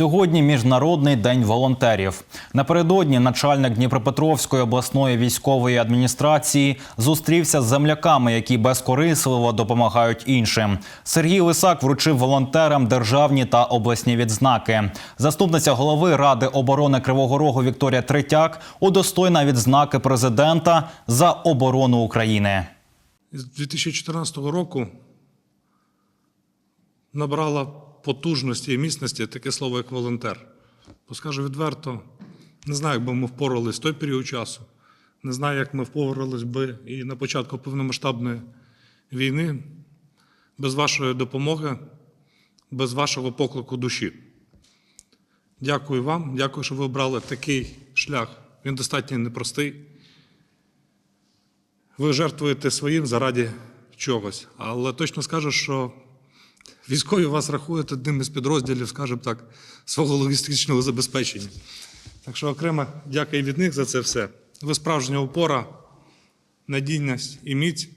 Сьогодні міжнародний день волонтерів. Напередодні начальник Дніпропетровської обласної військової адміністрації зустрівся з земляками, які безкорисливо допомагають іншим. Сергій Лисак вручив волонтерам державні та обласні відзнаки. Заступниця голови Ради оборони Кривого Рогу Вікторія Третяк удостойна відзнаки президента за оборону України. З 2014 року набрала потужності і міцності таке слово, як волонтер. Бо скажу відверто, не знаю, як би ми впоралися в той період часу, не знаю, як ми впорались би і на початку повномасштабної війни без вашої допомоги, без вашого поклику душі. Дякую вам, дякую, що ви обрали такий шлях. Він достатньо непростий. Ви жертвуєте своїм заради чогось. Але точно скажу, що військові вас рахують одним із підрозділів, скажімо так, свого логістичного забезпечення. Так що окремо дякую від них за це все. Ви справжня опора, надійність і міць.